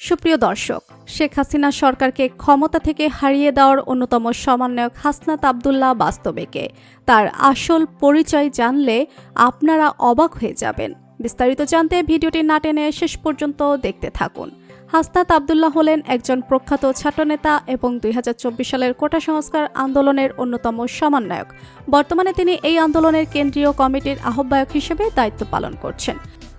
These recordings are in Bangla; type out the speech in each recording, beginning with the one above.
সুপ্রিয় দর্শক, শেখ হাসিনা সরকারকে ক্ষমতা থেকে হারিয়ে দেওয়ার অন্যতম সমন্বয়ক হাসনাত আবদুল্লাহ বাস্তবেকে। তার আসল পরিচয় জানলে আপনারা অবাক হয়ে যাবেন। বিস্তারিত জানতে ভিডিওটি না টেনে শেষ পর্যন্ত দেখতে থাকুন। হাসনাত আবদুল্লাহ হলেন একজন প্রখ্যাত ছাত্রনেতা এবং দুই হাজার চব্বিশ সালের কোটা সংস্কার আন্দোলনের অন্যতম সমন্বয়ক। বর্তমানে তিনি এই আন্দোলনের কেন্দ্রীয় কমিটির আহ্বায়ক হিসেবে দায়িত্ব পালন করছেন।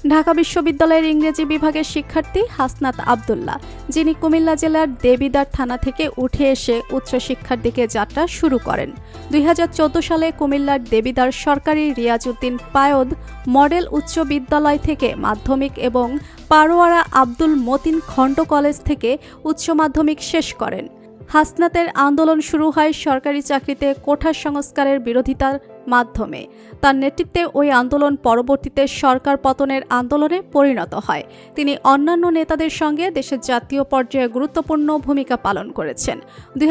ঢাকা বিশ্ববিদ্যালয়ের ইংরেজি বিভাগের শিক্ষার্থী হাসনাত আবদুল্লাহ, যিনি কুমিল্লা জেলার দেবিদার থানা থেকে উঠে এসে উচ্চশিক্ষার দিকে যাত্রা শুরু করেন। দুই হাজার চৌদ্দ সালে কুমিল্লার দেবিদার সরকারি রিয়াজউদ্দিন পায়দ মডেল উচ্চ বিদ্যালয় থেকে মাধ্যমিক এবং পারোয়ারা আব্দুল মতিন খণ্ড কলেজ থেকে উচ্চ মাধ্যমিক শেষ করেন। হাসনাতের আন্দোলন শুরু হয় সরকারি চাকরিতে কোঠা সংস্কারের বিরোধিতার মাধ্যমে। তার নেতৃত্বে ওই আন্দোলন পরবর্তীতে সরকার পতনের আন্দোলনে পরিণত হয়। তিনি অন্যান্য নেতাদের সঙ্গে দেশের জাতীয় পর্যায়ে গুরুত্বপূর্ণ ভূমিকা পালন করেছেন। দুই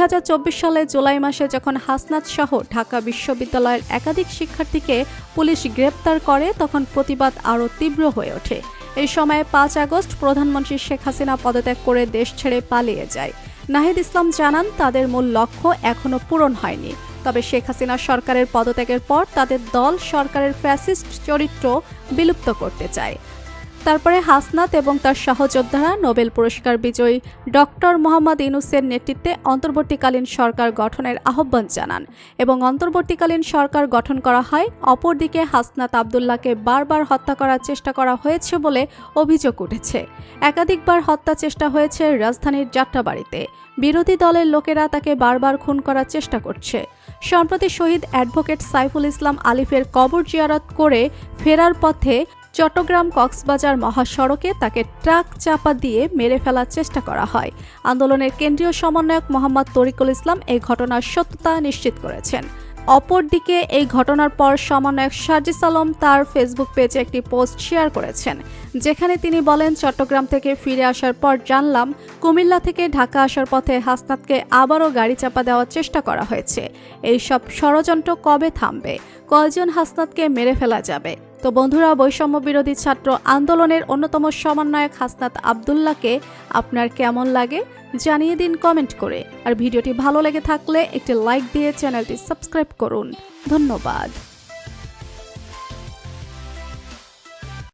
সালে জুলাই মাসে যখন হাসনাত সহ ঢাকা বিশ্ববিদ্যালয়ের একাধিক শিক্ষার্থীকে পুলিশ গ্রেপ্তার করে, তখন প্রতিবাদ আরও তীব্র হয়ে ওঠে। এই সময়ে পাঁচ আগস্ট প্রধানমন্ত্রী শেখ হাসিনা পদত্যাগ করে দেশ ছেড়ে পালিয়ে যায়। নাহিদ ইসলাম জানান, তাদের মূল লক্ষ্য এখনও পূরণ হয়নি। তবে শেখ হাসিনা সরকারের পদত্যাগের পর তাদের দল সরকারের ফ্যাসিস্ট চরিত্র বিলুপ্ত করতে চায়। তারপরে হাসনাত এবং তার সহযোদ্ধারা নোবেল পুরস্কার বিজয়ী ডক্টর মোহাম্মদ ইনুসের নেতৃত্বে অন্তর্বর্তীকালীন সরকার গঠনের আহ্বান জানান এবং অন্তর্বর্তীকালীন সরকার গঠন করা হয়, অপরদিকে হাসনাত আবদুল্লাহকে বারবার হত্যা করার চেষ্টা করা হয়েছে বলে অভিযোগ উঠেছে। একাধিকবার হত্যা চেষ্টা হয়েছে রাজধানীর যাত্রাবাড়িতে। বিরোধী দলের লোকেরা তাকে বারবার খুন করার চেষ্টা করছে। সম্প্রতি শহীদ অ্যাডভোকেট সাইফুল ইসলাম আলিফের কবর জিয়ারত করে ফেরার পথে চট্টগ্রাম কক্সবাজার মহাসড়কে তাকে ট্রাক চাপা দিয়ে মেরে ফেলার চেষ্টা করা হয়। আন্দোলনের কেন্দ্রীয় সমন্বয়ক মোহাম্মদ তরিকুল ইসলাম এই ঘটনার সত্যতা নিশ্চিত করেছেন। অপরদিকে এই ঘটনার পর সমন্বয়ক সার্জিস আলম তার ফেসবুক পেজে একটি পোস্ট শেয়ার করেছেন। যেখানে তিনি বলেন, চট্টগ্রাম থেকে ফিরে আসার পর জানলাম, কুমিল্লা থেকে ঢাকা আসার পথে হাসনাতকে আবারও গাড়ি চাপা দেওয়ার চেষ্টা করা হয়েছে। এই সব ষড়যন্ত্র কবে থামবে? কয়জন হাসনাতকে মেরে ফেলা যাবে? তো বন্ধুরা বৈষম্য বিরোধী ছাত্র আন্দোলনের অন্যতম সমন্বয়ক হাসনাত আবদুল্লাহকে আপনার কেমন লাগে জানিয়ে দিন কমেন্ট করে। আর ভিডিওটি ভালো লেগে থাকলে একটি লাইক দিয়ে চ্যানেলটি সাবস্ক্রাইব করুন। ধন্যবাদ।